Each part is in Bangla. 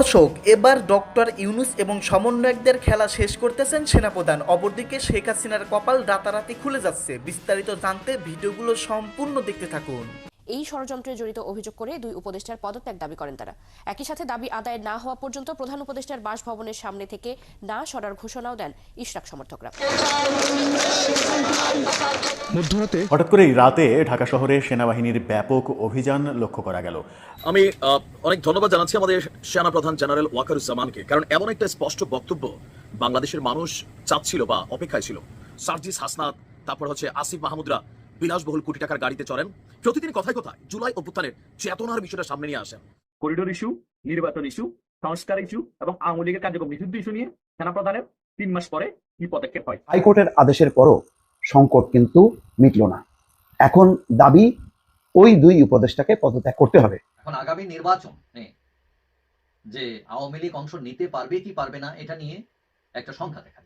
দর্শক, এবার ডক্টর ইউনুস এবং সমন্বয়কদের খেলা শেষ করতেছেন সেনাপ্রধান। অপরদিকে শেখ হাসিনার কপাল রাতারাতি খুলে যাচ্ছে। বিস্তারিত জানতে ভিডিওগুলো সম্পূর্ণ দেখতে থাকুন। এই ষড়যন্ত্রে জড়িত অভিযোগ করে দুই উপদেষ্টার পদত্যাগ দাবি করেন তারা। একই সাথে দাবি আদায় না হওয়া পর্যন্ত প্রধান উপদেষ্টার বাসভবনের সামনে থেকে না সরার ঘোষণাও দেন ইশরাক সমর্থকরা। মধ্যরাতে হঠাৎ করেই রাতে ঢাকা শহরে সেনাবাহিনীর ব্যাপক অভিযান লক্ষ্য করা গেল। আমি অনেক ধন্যবাদ জানাচ্ছি আমাদের সেনা প্রধান জেনারেল ওয়াকারুজ্জামানকে কারণ এমন একটা স্পষ্ট বক্তব্য বাংলাদেশের মানুষ চাচ্ছিল বা অপেক্ষায় ছিল। সার্জিস হাসনাত তারপর হচ্ছে আসিফ মাহমুদরা বিলাসবহুল কোটি টাকার গাড়িতে চড়েন। প্রতিদিন কথায় কথায় জুলাই অভ্যুত্থানের চেতনার বিষয়টা সামনে নিয়ে আসেন। করিডোর ইস্যু নির্বাচন ইস্যু সংস্কার ইস্যু এবং আওয়ামী লীগের কার্যক্রম নিষিদ্ধ ইস্যু নিয়ে সেনাপ্রধানের তিন মাস পরে কি পদক্ষেপ হয়। হাইকোর্টের আদেশের পরও সংকট কিন্তু মিটল না। এখন দাবি ওই দুই উপদেষ্টাকে পদত্যাগ করতে হবে। এখন আগামী নির্বাচন যে আওয়ামী লীগ অংশ নিতে পারবে কি পারবে না এটা নিয়ে একটা সংখ্যা দেখা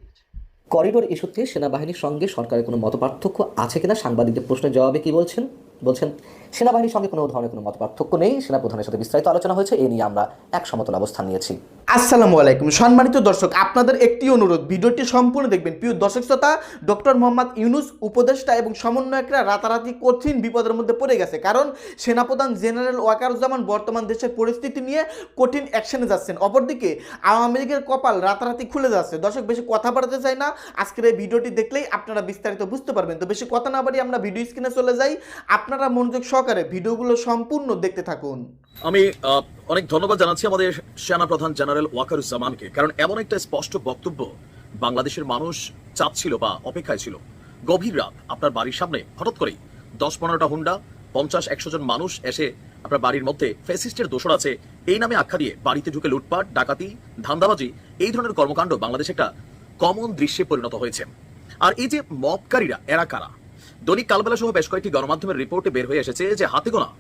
করিডোর ইস্যুতে সেনাবাহিনীর সঙ্গে সরকারের কোনো মতপার্থক্য আছে কিনা সাংবাদিকদের প্রশ্নের জবাবে কি বলছেন? বলছেন, সেনাবাহিনীর সঙ্গে কোনো ধরনের কোনো মতপার্থক্য নেই। সেনাপ্রধানের সাথে বিস্তারিত আলোচনা হয়েছে, এ নিয়ে আমরা এক সমতল অবস্থান নিয়েছি। আসসালামু আলাইকুম। সম্মানিত দর্শক, আপনাদের একটি অনুরোধ, ভিডিওটি সম্পূর্ণ দেখবেন। প্রিয় দর্শক শ্রোতা, ডক্টর মোহাম্মদ ইউনুস, উপদেষ্টা এবং সমন্বয়করা রাতারাতি কঠিন বিপদের মধ্যে পড়ে গেছে। কারণ সেনাপ্রধান জেনারেল ওয়াকারুজ্জামান বর্তমান দেশের পরিস্থিতি নিয়ে কঠিন অ্যাকশনে যাচ্ছেন। অপরদিকে, আওয়ামী লীগের কপাল রাতারাতি খুলে যাচ্ছে। দর্শক, বেশি কথা বাড়াতে চাই না। আজকের এই ভিডিওটি দেখলেই আপনারা বিস্তারিত বুঝতে পারবেন। তো বেশি কথা না বাড়িয়ে আমরা ভিডিও স্ক্রিনে চলে যাই। আপনারা মনোযোগ সহকারে ভিডিওগুলো সম্পূর্ণ দেখতে থাকুন। আমি অনেক ধন্যবাদ জানাচ্ছি আমাদের সেনা প্রধান জেনারেল ওয়াকারুজ্জামানকে, কারণ এমন একটা স্পষ্ট বক্তব্য বাংলাদেশের মানুষ চাচ্ছিল বা অপেক্ষায় ছিল। গভীর রাত, আপনার বাড়ির সামনে, হঠাৎ করেই দশ পনেরোটা হুন্ডা পঞ্চাশ একশো জন মানুষ এসে আপনার বাড়ির মধ্যে ফেসিস্টের দোষর আছে, এই নামে আখ্যা দিয়ে বাড়িতে ঢুকে লুটপাট, ডাকাতি, ধান্দাবাজি, এই ধরনের কর্মকাণ্ড বাংলাদেশে একটা কমন দৃশ্যে পরিণত হয়েছে। আর এই যে মবকারীরা এরা কারা? দৈনিক কালবেলা সহ বেশ কয়েকটি গণমাধ্যমের রিপোর্টে বের হয়ে এসেছে যে হাতে গোনা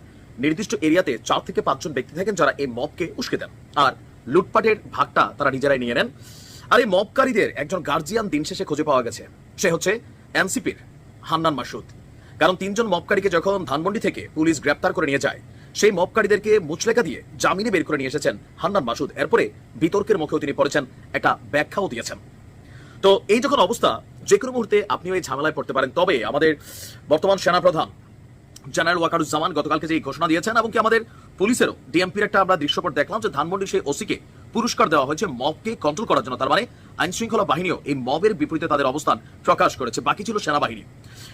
নির্দিষ্ট এরিয়াতে চার থেকে পাঁচজন ব্যক্তি থাকেন যারা এই মবকে উস্কে দেন। আর লুটপাটের ভাগটা তারা নিজেরাই নিয়ে নেন। আর এই মবকারীদের একজন গার্জিয়ান দিন শেষে খুঁজে পাওয়া গেছে। সে হচ্ছে এনসিপির হান্নান মাসুদ। কারণ তিনজন মবকারীকে যখন ধানমন্ডি থেকে পুলিশ গ্রেপ্তার করে নিয়ে যায়, সেই মবকারীদেরকে মুচলেখা দিয়ে জামিনে বের করে নিয়ে এসেছেন হান্নান মাসুদ। এরপরে বিতর্কের মুখেও তিনি পড়েছেন, একটা ব্যাখ্যাও দিয়েছেন। তো এই যখন অবস্থা যে কোনো মুহূর্তে আপনি ওই ঝামেলায় পড়তে পারেন। তবে আমাদের বর্তমান সেনাপ্রধান জেনারেল ওয়াকারুজ্জামান গতকালকে যে ঘোষণা দিয়েছেন এবং কি আমাদের পুলিশেরও ডিএমপির একটা আমরা দৃশ্যপট দেখলাম যে ধানমন্ডির সেই ওসিকে পুরস্কার দেওয়া হয়েছে, মবকে কন্ট্রোল করার জন্য। তার মানে আইন শৃঙ্খলা বাহিনীও এই মবের বিপরীতে তাদের অবস্থান প্রকাশ করেছে। বাকি ছিল সেনাবাহিনী।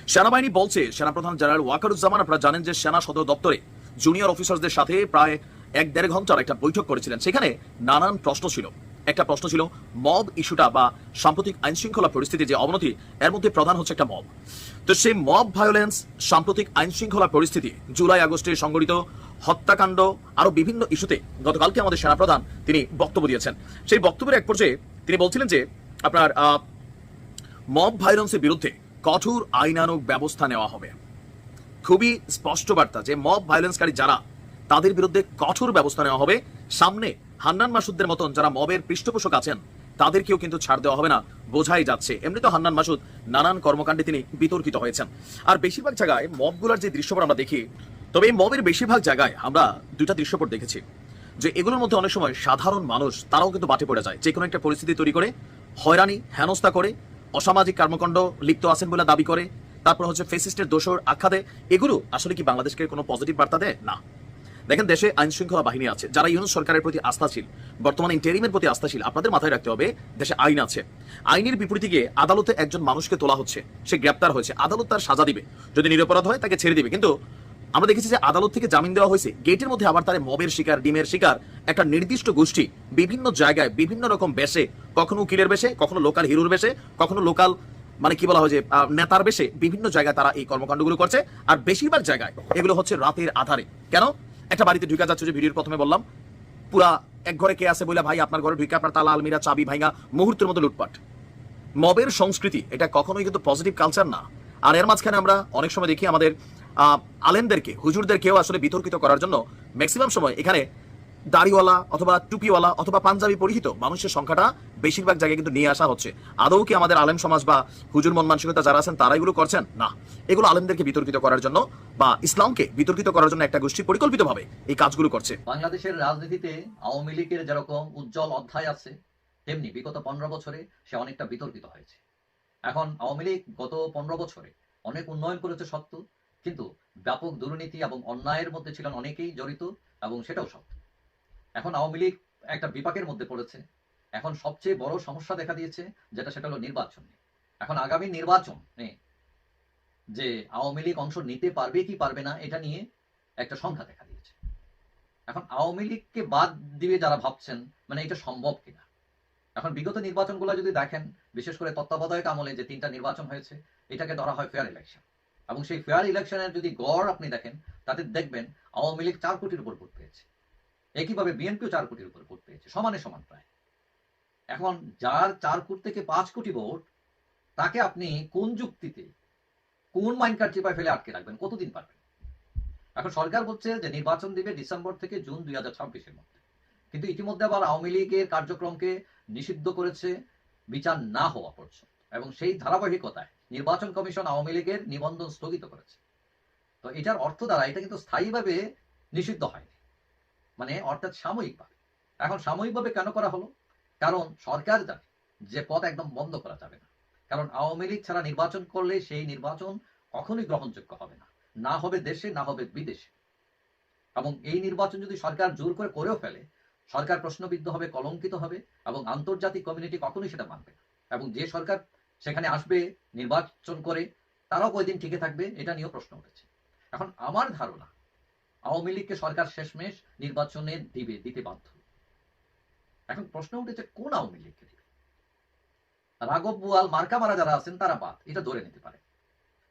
সেনাবাহিনী বলছে, সেনাপ্রধান জেনারেল ওয়াকারুজ্জামান, আপনারা জানেন যে সেনা সদর দপ্তরে জুনিয়র অফিসারদের সাথে প্রায় এক দেড় ঘণ্টার একটা বৈঠক করেছিলেন। সেখানে নানান প্রশ্ন ছিল। একটা প্রশ্ন ছিল মব ইস্যুটা বা সাম্প্রতিক আইন শৃঙ্খলা পরিস্থিতি যে অবনতি, এর মধ্যে প্রধান হচ্ছে একটা মব তো সেই মব ভায়োলেন্স সাম্প্রতিক আইন শৃঙ্খলা পরিস্থিতি, জুলাই, আগস্টে সংগঠিত হত্যাকাণ্ড, আরও বিভিন্ন ইস্যুতে গতকালকে আমাদের সেনাপ্রধান তিনি বক্তব্য দিয়েছেন। সেই বক্তব্যের এক পর্যায়ে তিনি বলছিলেন যে, আপনার মব ভায়োলেন্সের বিরুদ্ধে কঠোর আইনানুগ ব্যবস্থা নেওয়া হবে। খুবই স্পষ্ট বার্তা যে মব ভায়োলেন্সকারী যারা, তাদের বিরুদ্ধে কঠোর ব্যবস্থা নেওয়া হবে। সামনে হান্নান মাসুদদের মতন যারা মবের পৃষ্ঠপোষক আছেন, তাদেরকেও কিন্তু ছাড় দেওয়া হবে না। বোঝাই যাচ্ছে এমনি তো হান্নান মাসুদ নানান কর্মকাণ্ডে তিনি বিতর্কিত হয়েছেন। আর বেশিরভাগ জায়গায় মবগুলোর যে দৃশ্যপট আমরা দেখি, তবে এই মবের বেশিরভাগ জায়গায় আমরা দুইটা দৃশ্যপট দেখেছি। যে এগুলোর মধ্যে অনেক সময় সাধারণ মানুষ, তারাও কিন্তু বাটে পড়ে যায়। যে কোনো একটা পরিস্থিতি তৈরি করে, হয়রানি, হেনস্থা করে, অসামাজিক কর্মকাণ্ড লিপ্ত আছেন বলে দাবি করে, তারপর হচ্ছে ফেসিস্টের দোষর আখ্যা দেয় এগুলো আসলে কি বাংলাদেশকে কোনো পজিটিভ বার্তা দেয়? না। দেখেন, দেশে আইন শৃঙ্খলা বাহিনী আছে, যারা ইউনুস সরকারের প্রতি আস্থাশীল, বর্তমানে ইন্টেরিমের প্রতি আস্থাশীল, আপনাদের মাথায় রাখতে হবে, দেশে আইন আছে। আইনের বিপরীতে গিয়ে আদালতে একজন মানুষকে তোলা হচ্ছে, সে গ্রেপ্তার হয়েছে, আদালত তার সাজা দিবে, যদি নিরপরাধ হয় তাকে ছেড়ে দিবে, কিন্তু আমরা দেখেছি যে আদালত থেকে জামিন দেওয়া হয়েছে, গেটের মধ্যে আবার তার মবের শিকার, ডিমের শিকার, একটা নির্দিষ্ট গোষ্ঠী, বিভিন্ন জায়গায়, বিভিন্ন রকম বেশে, কখনো উকিলের বেশে, কখনো লোকাল হিরোর বেশে, কখনো লোকাল মানে কি বলা হয় যে নেতার বেশে, বিভিন্ন জায়গায় তারা এই কর্মকাণ্ডগুলো করছে, আর বেশিরভাগ জায়গায় এগুলো হচ্ছে রাতের আধারে। কেন? একটা বাড়িতে ঢুকা যাচ্ছে যে ভিডিওর প্রথমে বললাম। পুরা এক ঘরে কে আছে বলে ভাই, আপনার ঘরে ঢুকে আপনার তালা, আলমিরা, চাবি ভাইঙা মুহূর্তের মতো লুটপাট। মবের সংস্কৃতি, এটা কখনোই কিন্তু পজিটিভ কালচার না। আর এর মাঝখানে আমরা অনেক সময় দেখি আমাদের আলেমদেরকে, হুজুরদেরকেও আসলে বিতর্কিত করার জন্য ম্যাক্সিমাম সময় এখানে দাড়িওয়ালা অথবা টুপিওয়ালা অথবা পাঞ্জাবি পরিহিত মানুষের সংখ্যাটা বেশিরভাগ জায়গায় কিন্তু নিয়ে আসা হচ্ছে। আদৌ কি আমাদের আলেম সমাজ বা হুজুর মন মানসিকতা যারা আছেন তারা এগুলো করছেন? না। এগুলো আলেমদেরকে বিতর্কিত করার জন্য বা ইসলামকে বিতর্কিত করার জন্য একটা গোষ্ঠী পরিকল্পিতভাবে এই কাজগুলো করছে। বাংলাদেশের রাজনীতিতে আওয়ামী লীগের যেরকম উজ্জ্বল অধ্যায় আছে, তেমনি বিগত পনেরো বছরে সে অনেকটা বিতর্কিত হয়েছে। এখন আওয়ামী লীগ গত পনেরো বছরে অনেক উন্নয়ন করেছে সত্য, কিন্তু ব্যাপক দুর্নীতি এবং অন্যায়ের মধ্যে ছিলেন অনেকেই জড়িত এবং সেটাও সত্য। এখন আওয়ামী লীগ একটা বিপাকের মধ্যে পড়েছে। এখন সবচেয়ে বড় সমস্যা দেখা দিয়েছে, যেটা সেটা হলো নির্বাচন এখন আগামী নির্বাচন যে আওয়ামী লীগ অংশ নিতে পারবে কি পারবে না, এটা নিয়ে একটা সংখ্যা দেখা দিয়েছে। এখন আওয়ামী লীগকে বাদ দিবে যারা ভাবছেন মানে এটা সম্ভব কিনা? এখন বিগত নির্বাচনগুলো যদি দেখেন, বিশেষ করে তত্ত্বাবধায়ক আমলে যে তিনটা নির্বাচন হয়েছে, এটাকে ধরা হয় ফেয়ার ইলেকশন এবং সেই ফেয়ার ইলেকশনের যদি গড় আপনি দেখেন, তাতে দেখবেন আওয়ামী লীগ চার কোটির উপর ভোট পেয়েছে। একইভাবে বিএনপিও চার কোটির উপর ভোট পেয়েছে, সমানে সমান প্রায়। এখন যার চার কোটি থেকে পাঁচ কোটি ভোট, তাকে আপনি কোন যুক্তিতে, কোন মাইন্ড কার্ড চিপায় ফেলে আটকে রাখবেন, কতদিন পারবেন? এখন সরকার বলছে যে নির্বাচন দিবে ডিসেম্বর থেকে জুন দুই হাজার ছাব্বিশের মধ্যে। কিন্তু ইতিমধ্যে আবার আওয়ামী লীগের কার্যক্রমকে নিষিদ্ধ করেছে, বিচার না হওয়া পর্যন্ত। এবং সেই ধারাবাহিকতায় নির্বাচন কমিশন আওয়ামী লীগের নিবন্ধন স্থগিত করেছে। তো এটার অর্থ দ্বারা এটা কিন্তু স্থায়ীভাবে নিষিদ্ধ হয়নি। মানে অর্থাৎ সাময়িকভাবে। এখন সাময়িকভাবে কেন করা হলো? কারণ সরকার জানে যে পথ একদম বন্ধ করা যাবে না। কারণ আওয়ামী লীগ ছাড়া নির্বাচন করলে সেই নির্বাচন কখনোই গ্রহণযোগ্য হবে না। না হবে দেশে, না হবে বিদেশে। এবং এই নির্বাচন যদি সরকার জোর করে করেও ফেলে, সরকার প্রশ্নবিদ্ধ হবে, কলঙ্কিত হবে এবং আন্তর্জাতিক কমিউনিটি কখনোই সেটা মানবে না। এবং যে সরকার সেখানে আসবে, নির্বাচন করে, তারাও কয়দিন টিকে থাকবে, এটা নিয়েও প্রশ্ন উঠেছে। এখন আমার ধারণা আওয়ামী লীগকে সরকার শেষমেশ নির্বাচনে দিবে, দিতে বাধ্য। এখন প্রশ্ন উঠেছে, কোন আওয়ামী লীগকে দিবে? রাঘব বুয়াল মার্কা মারা যারা আছেন, তারা বাদ। এটা ধরে নিতে পারে।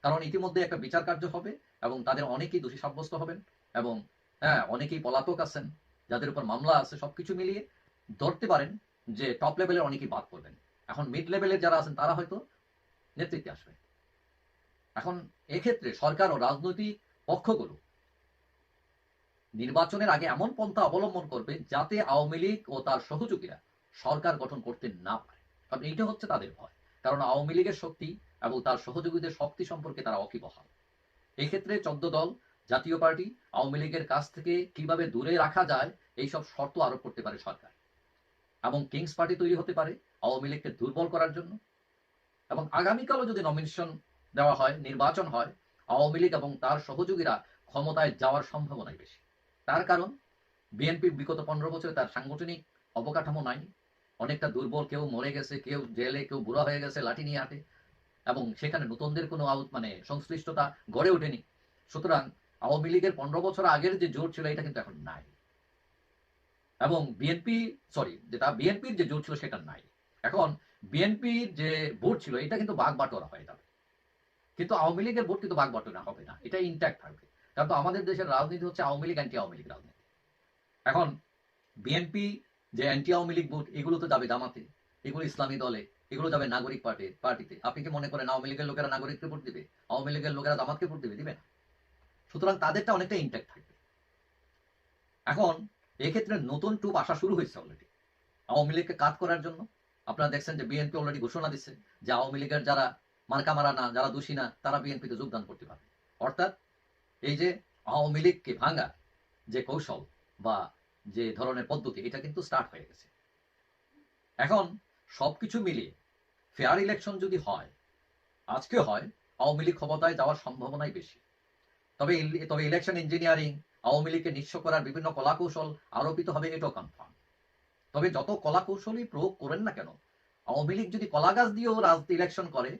কারণ ইতিমধ্যে একটা বিচার কার্য হবে এবং তাদের অনেকেই দোষী সাব্যস্ত হবেন এবং হ্যাঁ অনেকেই পলাতক আছেন, যাদের উপর মামলা আছে, সবকিছু মিলিয়ে ধরতে পারেন যে টপ লেভেলের অনেকেই বাদ করবেন এখন মিড লেভেলের যারা আছেন, তারা হয়তো নেতৃত্বে আসবে। এখন এক্ষেত্রে সরকার ও রাজনৈতিক পক্ষগুলো নির্বাচনের আগে এমন পন্থা অবলম্বন করবে যাতে আওয়ামী লীগ ও তার সহযোগীরা সরকার গঠন করতে না পারে। কারণ এইটা হচ্ছে তাদের ভয়। কারণ আওয়ামী লীগের শক্তি এবং তার সহযোগীদের শক্তি সম্পর্কে তারা অকিবহাল। এক্ষেত্রে চোদ্দ দল, জাতীয় পার্টি, আওয়ামী লীগের কাছ থেকে কীভাবে দূরে রাখা যায়, এইসব শর্ত আরোপ করতে পারে সরকার। এবং কিংস পার্টি তৈরি হতে পারে আওয়ামী লীগকে দুর্বল করার জন্য। এবং আগামীকালও যদি নমিনেশন দেওয়া হয়, নির্বাচন হয়, আওয়ামী লীগ এবং তার সহযোগীরা ক্ষমতায় যাওয়ার সম্ভাবনাই বেশি। তার কারণ বিএনপি বিগত পনেরো বছরে তার সাংগঠনিক অবকাঠামো নাই। অনেকটা দুর্বল, কেউ মরে গেছে, কেউ জেলে, কেউ বুড়া হয়ে গেছে, লাঠি নিয়ে হাঁটে। এবং সেখানে নতুনদের কোনো মানে সংশ্লিষ্টতা গড়ে ওঠেনি। সুতরাং আওয়ামী লীগের পনেরো বছর আগের যে জোর ছিল, এটা কিন্তু এখন নাই। এবং বিএনপি সরি যেটা বিএনপির যে জোর ছিল, সেটা নাই। এখন বিএনপির যে ভোট ছিল, এটা কিন্তু বাঘ বাটোয়ারা হয়ে যাবে। কিন্তু আওয়ামী লীগের ভোট কিন্তু বাঘ বাটোয়ারা হবে না। এটা ইন্ট্যাক্ট থাকবে। কারণ তো আমাদের দেশের রাজনীতি হচ্ছে আওয়ামী লীগ অ্যান্টি আওয়ামী লীগ রাজনীতি। এখন বিএনপি যে অ্যান্টি আওয়ামী লীগ ভোট, এগুলো তো যাবে জামাতে, এগুলো ইসলামী দলে, এগুলো যাবে নাগরিক পার্টি, পার্টিতে। আপনি কি মনে করেন আওয়ামী লীগের লোকেরা নাগরিককে ভোট দিবে? আওয়ামী লীগের লোকেরা জামাতকে ভোট দিবে? দিবে না। সুতরাং তাদেরটা অনেকটা ইন্ট্যাক্ট থাকবে। এখন এক্ষেত্রে নতুন টুপ আসা শুরু হয়েছে অলরেডি আওয়ামী লীগকে কাজ করার জন্য আপনারা দেখছেন যে বিএনপি অলরেডি ঘোষণা দিচ্ছে যে আওয়ামী লীগের যারা মার্কা মারা না যারা দোষী না, তারা বিএনপিতে যোগদান করতে পারবে। অর্থাৎ এই যে আওয়ামী লীগকে ভাঙা যে কৌশল বা যে ধরনের পদ্ধতি, এটা কিন্তু স্টার্ট হয়ে গেছে। এখন সবকিছু মিলিয়ে ফেয়ার ইলেকশন যদি হয়, আজকে হয় আওয়ামী লীগ ক্ষমতায় যাওয়ার সম্ভাবনাই বেশি। তবে তবে ইলেকশন ইঞ্জিনিয়ারিং আওয়ামী লীগকে নিঃস্ব করার বিভিন্ন কলাকৌশল আরোপিত হবে এটাও কনফার্ম তবে যত কলাকৌশলই প্রয়োগ করেন না কেন, আওয়ামী লীগ যদি কলা গাছ দিয়েও রাজনীতি ইলেকশন করে,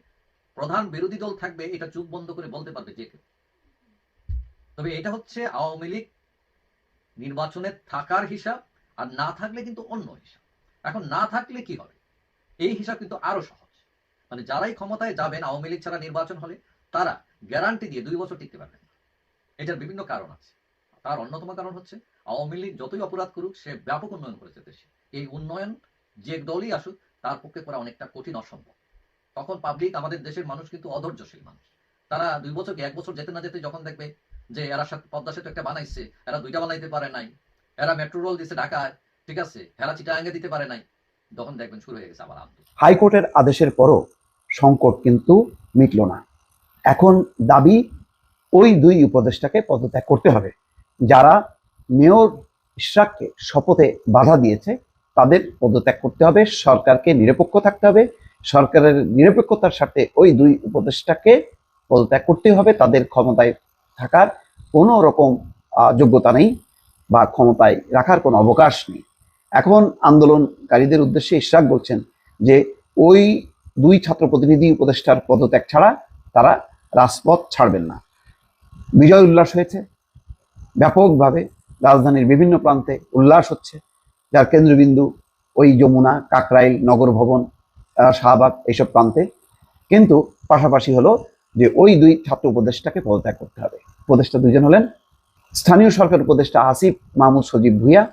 প্রধান বিরোধী দল থাকবে, এটা চুপ বন্ধ করে বলতে পারবে যে কেউ তবে এটা হচ্ছে আওয়ামী লীগ নির্বাচনে থাকার হিসাব আর না থাকলে কিন্তু অন্য হিসাব। এখন না থাকলে কি হবে? এই হিসাব কিন্তু আরও সহজ। মানে যারাই ক্ষমতায় যাবেন, আওয়ামী লীগ ছাড়া নির্বাচন হলে, তারা গ্যারান্টি দিয়ে দুই বছর টিকতে পারবেন না। এটার বিভিন্ন কারণ আছে। তার অন্যতম কারণ হচ্ছে, আওয়ামী লীগ যতই অপরাধ করুক, সে ব্যাপক উন্নয়ন করেছে দেশে। এই উন্নয়ন যে দলই আসুক, তার পক্ষে করা অনেকটা কঠিন অসম্ভব। তখন পাবলিক আমাদের দেশের মানুষ কিন্তু অধৈর্যশীল মানুষ। তারা দুই বছর কি এক বছর যেতে না যেতে যখন দেখবে যে এরা পদ্মা সেতু একটা বানাইছে, এরা দুইটা বানাইতে পারে নাই। এরা মেট্রো রোল দিছে ঢাকায়, ঠিক আছে? এরা চিটাঙ্গে দিতে পারে নাই। তখন দেখবেন শুরু হয়ে গেছে আবার হাইকোর্টের আদেশের পরও সংকট কিন্তু মিটল না। এখন দাবি ওই দুই উপদেষ্টাকে পদত্যাগ করতে হবে। যারা মেয়র ইশরাককে শপথে বাধা দিয়েছে, তাদের পদত্যাগ করতে হবে, সরকারকে নিরপেক্ষ থাকতে হবে। সরকারের নিরপেক্ষতার সাথে ওই দুই উপদেষ্টাকে পদত্যাগ করতে হবে, তাদের ক্ষমতায় থাকার কোনো রকম যোগ্যতা নেই বা ক্ষমতায় রাখার কোনো অবকাশ নেই। এখন আন্দোলনকারীদের উদ্দেশ্যে ইশরাক বলছেন যে, ওই দুই ছাত্র প্রতিনিধি উপদেষ্টার পদত্যাগ ছাড়া তারা রাজপথ ছাড়বেন না। বিজয় উল্লাস হয়েছে। ব্যাপকভাবে রাজধানীর বিভিন্ন প্রান্তে উল্লাস হচ্ছে। যার কেন্দ্রবিন্দু ওই যমুনা, কাকরাইল, নগর ভবন শাহবাগ এইসব প্রান্তে। কিন্তু পাশাপাশি হলো যে, ওই দুই ছাত্র উপদেষ্টাকে পদত্যাগ করতে হবে। উপদেষ্টা দুজন হলেন। স্থানীয় সরকার উপদেষ্টা আসিফ মাহমুদ সজীব ভুইয়া,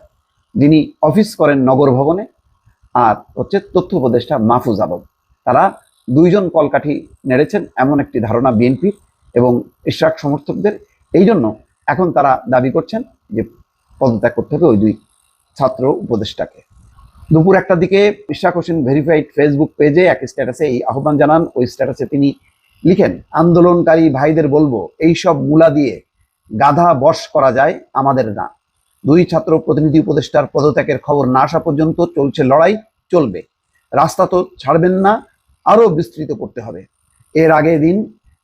যিনি অফিস করেন নগর ভবনে, আর হচ্ছে তথ্য উপদেষ্টা মাহফুজ আলম। তারা দুইজন কলকাঠি নেড়েছেন এমন একটি ধারণা বিএনপির এবং ইশরাক সমর্থকদের। এই জন্য এখন তারা দাবি করছেন যে পদত্যাগ করতে হবে ওই দুই ছাত্র উপদেষ্টাকে। দুপুর একটার দিকে ইশরাক হোসেন ভেরিফাইড ফেসবুক পেজে এক স্ট্যাটাসে এই আহ্বান জানান। ওই স্ট্যাটাসে তিনি লিখেন, আন্দোলনকারী ভাইদের বলব এই সব মূলা দিয়ে গাধা বশ করা যায় আমাদের না। দুই ছাত্র প্রতিনিধি উপদেষ্টার পদত্যাগের খবর না আসা পর্যন্ত চলছে লড়াই, চলবে। রাস্তা তো ছাড়বেন না আরও বিস্তৃত করতে হবে। এর আগে দিন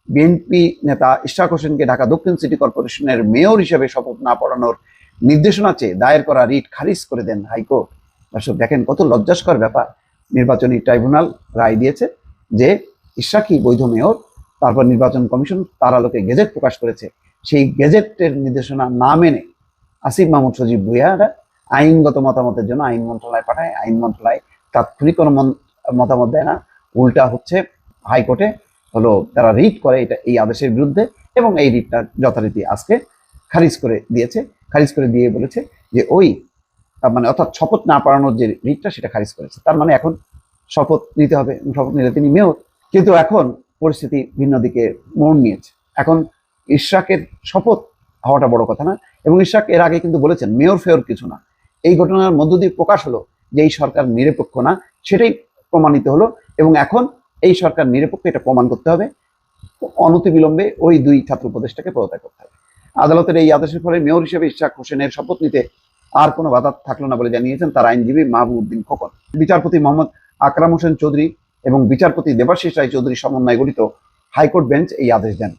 বিএনপি নেতা ইশরাক হোসেনকে ঢাকা দক্ষিণ সিটি কর্পোরেশনের মেয়র হিসেবে শপথ না পড়ানোর নির্দেশনা চেয়ে দায়ের করা রিট খারিজ করে দেন হাইকোর্ট। দর্শক, দেখেন কত লজ্জাস্কর ব্যাপার। নির্বাচনী ট্রাইব্যুনাল রায় দিয়েছে যে ইশরাকই বৈধ মেয়র তারপর নির্বাচন কমিশন তার আলোকে গেজেট প্রকাশ করেছে। সেই গেজেটের নির্দেশনা না মেনে আসিফ মাহমুদ সজীব ভুইয়ারা আইনগত মতামতের জন্য আইন মন্ত্রণালয় পাঠায়। আইন মন্ত্রণালয় তাৎক্ষণিক কোনো মতামত দেয় না। উল্টা হচ্ছে হাইকোর্টে হলো তারা রিট করে এটা এই আদেশের বিরুদ্ধে এবং এই রিটটা যথারীতি আজকে খারিজ করে দিয়েছে। খারিজ করে দিয়ে বলেছে যে ওই মানে অর্থাৎ শপথ না পালানোর যে রিটটা সেটা খারিজ করেছে। তার মানে এখন শপথ নিতে হবে। শপথ নিলে তিনি মেয়র। কিন্তু এখন পরিস্থিতি ভিন্ন দিকে মোড় নিয়েছে। এখন ইশরাকের শপথ হওয়াটা বড় কথা না, এবং ইশরাক এর আগে কিন্তু বলেছেন, মেয়র ফেয়র কিছু না। এই ঘটনার মধ্য দিয়ে প্রকাশ হলো যে এই সরকার নিরপেক্ষ না, সেটাই প্রমাণিত হলো, এবং এখন এই সরকার নিরপেক্ষ এটা প্রমাণ করতে হবে। অনতিবিলম্বে ওই দুই ছাত্র উপদেষ্টাকে পদত্যাগ করতে হবে। আদালতের এই আদেশের ফলে মেয়র হিসেবে ইশরাক হোসেনের শপথ নিতে আর কোনো বাধা থাকল না বলে জানিয়েছেন তার আইনজীবী মাহবুবউদ্দিন খোকন। বিচারপতি মোহাম্মদ আকরাম হোসেন চৌধুরী এবং বিচারপতি দেবাশিস রায় চৌধুরী সমন্বয়ে গঠিত হাইকোর্ট বেঞ্চ এই আদেশ দেন।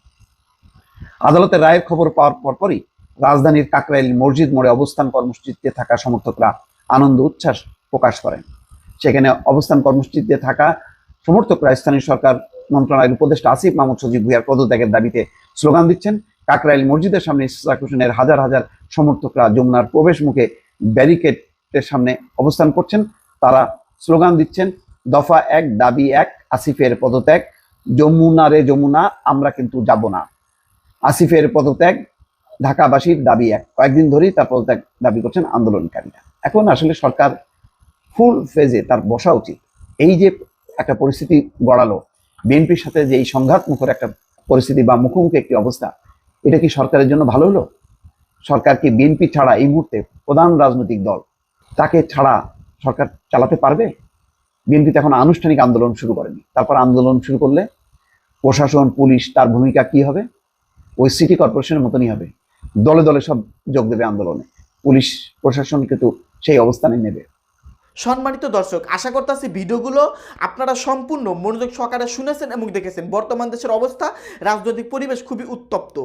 আদালতের রায়ের খবর পাওয়ার পরপরই রাজধানীর কাকরাইল মসজিদ মোড়ে অবস্থান কর্মসূচিতে থাকা সমর্থকরা আনন্দ উচ্ছ্বাস প্রকাশ করেন। সেখানে অবস্থান কর্মসূচিতে থাকা সমর্থকরা স্থানীয় সরকার মন্ত্রণালয়ের উপদেষ্টা আসিফ মাহমুদ সজিব ভুইয়ার পদত্যাগের দাবিতে স্লোগান দিচ্ছেন, কাকরাইল মসজিদের সামনে ইসরাক হোসেনের হাজার হাজার সমর্থকরা যমুনার প্রবেশ মুখে ব্যারিকেডের সামনে অবস্থান করছেন, তারা স্লোগান দিচ্ছেন দফা এক, দাবি এক, আসিফের পদত্যাগ। যমুনা রে যমুনা, আমরা কিন্তু যাব না। আসিফের পদত্যাগ, ঢাকাবাসীর দাবি এক। কয়েকদিন ধরেই তার পদত্যাগ দাবি করছেন আন্দোলনকারীরা। এখন আসলে সরকার ফুল ফেজে তার বসা উচিত। এই যে একটা পরিস্থিতি গড়ালো, বিএনপির সাথে যে এই সংঘাত মুখর একটা পরিস্থিতি বা মুখোমুখি একটি অবস্থা, এটা কি সরকারের জন্য ভালো হলো? সরকার কি বিএনপি ছাড়া এই মুহূর্তে প্রধান রাজনৈতিক দল, তাকে ছাড়া সরকার চালাতে পারবে? বিএনপি তো এখন আনুষ্ঠানিক আন্দোলন শুরু করেনি। তারপর আন্দোলন শুরু করলে প্রশাসন, পুলিশ, তার ভূমিকা কি হবে? ওই সিটি কর্পোরেশনের মতনই হবে। দলে দলে সব যোগ দেবে আন্দোলনে। পুলিশ, প্রশাসন কিন্তু সেই অবস্থানে নেবে। সম্মানিত দর্শক, আশা করতেছি ভিডিওগুলো আপনারা সম্পূর্ণ মনোযোগ সহকারে শুনেছেন এবং দেখেছেন। বর্তমান দেশের অবস্থা, রাজনৈতিক পরিবেশ খুবই উত্তপ্ত।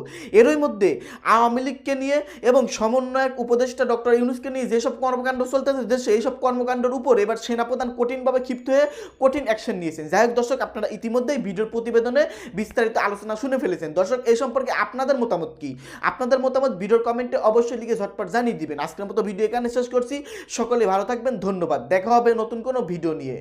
এরই মধ্যে আওয়ামী লীগকে নিয়ে এবং সমন্বয়ক উপদেষ্টা ডক্টর ইউনুসকে নিয়ে যেসব কর্মকাণ্ড চলতেছে, দেশে এইসব কর্মকাণ্ডের উপর এবার সেনাপ্রধান কঠিনভাবে ক্ষিপ্ত হয়ে কঠিন অ্যাকশন নিয়েছেন। যাই হোক দর্শক, আপনারা ইতিমধ্যেই ভিডিওর প্রতিবেদনে বিস্তারিত আলোচনা শুনে ফেলেছেন। দর্শক, এই সম্পর্কে আপনাদের মতামত কি? আপনাদের মতামত ভিডিওর কমেন্টে অবশ্যই লিখে ঝটপট জানিয়ে দিবেন। আজকের মতো ভিডিও এখানে শেষ করছি। সকলে ভালো থাকবেন। ধন্যবাদ। দেখা হবে নতুন কোনো ভিডিও নিয়ে।